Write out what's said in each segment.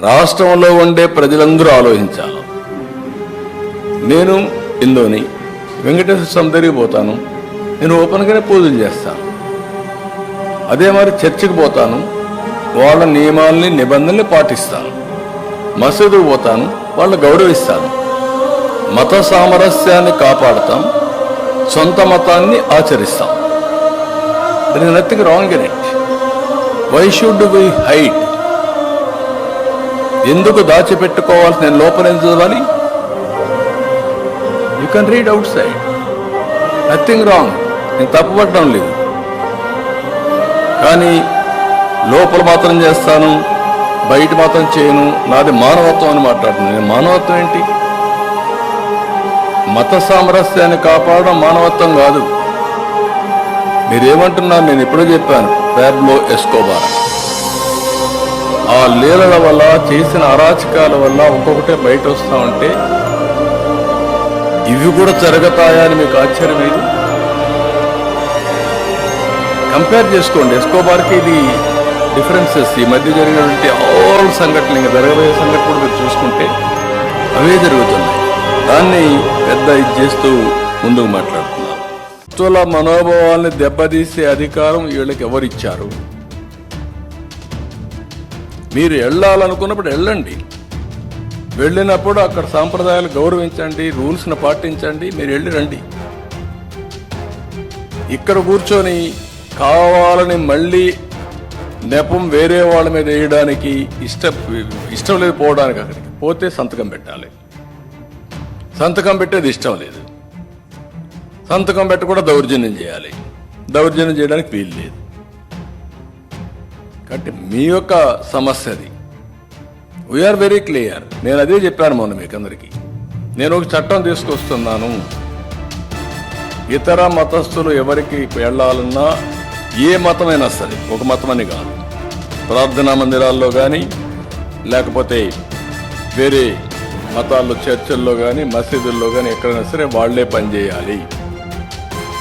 రాష్ట్రంలో ఉండే ప్రజలందరూ ఆలోచించాలి. నేను ఇందోని వెంకటేశ్వర స్వామి దగ్గరికి పోతాను. నేను ఓపెన్గానే పూజలు చేస్తాను. అదే మరి చర్చికి పోతాను. వాళ్ళ నియమాల్ని నిబంధనల్ని పాటిస్తాను. మసీదుకు పోతాను. వాళ్ళు గౌరవిస్తాను. మత సామరస్యాన్ని కాపాడతాం. సొంత మతాన్ని ఆచరిస్తాం. There is nothing wrong in it why should we hide ఎందుకు దాచిపెట్టుకోవాల్సి నేను లోపల ఎందుకు చదవాలి? You can read outside nothing wrong నేను తప్పుపడడం లేదు. కానీ లోపల మాత్రం చేస్తాను బయట మాత్రం చేయను. నాది మానవత్వం అని మాట్లాడుతున్నాను. నేను మానవత్వం ఏంటి? మత సామరస్యాన్ని కాపాడడం మానవత్వం కాదు. మీరేమంటున్నారు? నేను ఎప్పుడో చెప్పాను. ప్యాబ్లో ఎస్కోబార్ ఆ లీలల వల్ల చేసిన అరాచకాల వల్ల ఒక్కొక్కటే బయట వస్తా ఉంటే ఇవి కూడా జరుగుతాయా అని మీకు ఆశ్చర్యం లేదు? కంపేర్ చేసుకోండి. ఎస్కోబార్కి ఇది డిఫరెన్సెస్ ఈ మధ్య జరిగినటువంటి ఆల్ సంఘటనలు ఇంకా జరగబోయే సంఘటన కూడా మీరు చూసుకుంటే అవే జరుగుతున్నాయి. దాన్ని పెద్ద ఇది చేస్తూ ముందుకు మాట్లాడుతున్నారు మనోభావాల్ని దెబ్బతీసే అధికారం వీళ్ళకి ఎవరిచ్చారు? మీరు వెళ్ళాలనుకున్నప్పుడు వెళ్ళండి. వెళ్ళినప్పుడు అక్కడ సాంప్రదాయాలు గౌరవించండి రూల్స్ని పాటించండి మీరు వెళ్ళి రండి. ఇక్కడ కూర్చొని కావాలని మళ్ళీ నెపం వేరే వాళ్ళ మీద వేయడానికి ఇష్టం ఇష్టం లేదు పోవడానికి అక్కడికి. పోతే సంతకం పెట్టాలి. సంతకం పెట్టేది ఇష్టం లేదు. సంతకం పెట్టి కూడా దౌర్జన్యం చేయాలి. దౌర్జన్యం చేయడానికి వీలు లేదు. కాబట్టి మీ యొక్క సమస్య అది. వీఆర్ వెరీ క్లియర్ నేను అదే చెప్పాను మొన్న మీకు అందరికీ నేను ఒక చట్టం తీసుకొస్తున్నాను. ఇతర మతస్థులు ఎవరికి వెళ్ళాలన్నా ఏ మతమైనా సరే ఒక మతం అని కాదు. ప్రార్థనా మందిరాల్లో కానీ లేకపోతే వేరే మతాల్లో చర్చల్లో కానీ మసీదుల్లో కానీ ఎక్కడైనా సరే వాళ్ళే పనిచేయాలి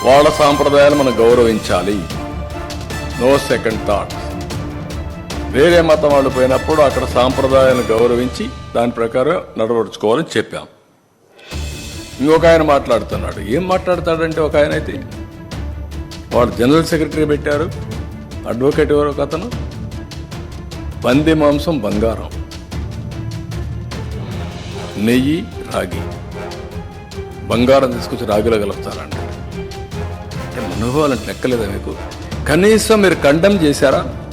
వాళ్ళ సాంప్రదాయాలు మనం గౌరవించాలి. నో సెకండ్ థాట్స్ వేరే మతం వాళ్ళు పోయినప్పుడు అక్కడ సాంప్రదాయాన్ని గౌరవించి దాని ప్రకారం నడవడుచుకోవాలని చెప్పాం. ఇంకొక ఆయన మాట్లాడుతున్నాడు. ఏం మాట్లాడతాడంటే ఒక ఆయన అయితే వాడు జనరల్ సెక్రటరీ పెట్టారు. అడ్వకేట్ ఎవరు? ఒక అతను. పంది మాంసం బంగారం. నెయ్యి రాగి. బంగారం తీసుకొచ్చి రాగిలో కలుపుతారంట. అనుభవాలంటే లెక్కలేదా మీకు? కనీసం మీరు కండమ్ చేశారా?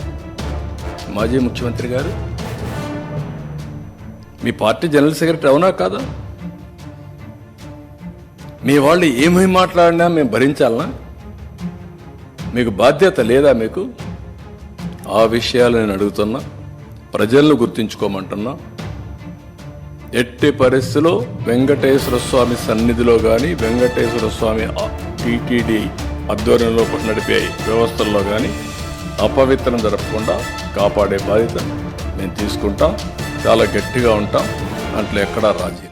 మాజీ ముఖ్యమంత్రి గారు? మీ పార్టీ జనరల్ సెక్రటరీ అవునా కాదా? మీ వాళ్ళు ఏమేమి మాట్లాడినా మేము భరించాలనా? మీకు బాధ్యత లేదా మీకు? ఆ విషయాలు నేను అడుగుతున్నా ప్రజలను గుర్తించుకోమంటున్నా. ఎట్టి పరిస్థితిలో వెంకటేశ్వర స్వామి సన్నిధిలో కానీ వెంకటేశ్వర స్వామి టీటీడీ ఆధ్వర్యంలో నడిపే వ్యవస్థల్లో కానీ అపవిత్రం జరపకుండా కాపాడే బాధ్యత మేము తీసుకుంటాం. చాలా గట్టిగా ఉంటాం. దాంట్లో ఎక్కడా రాజీ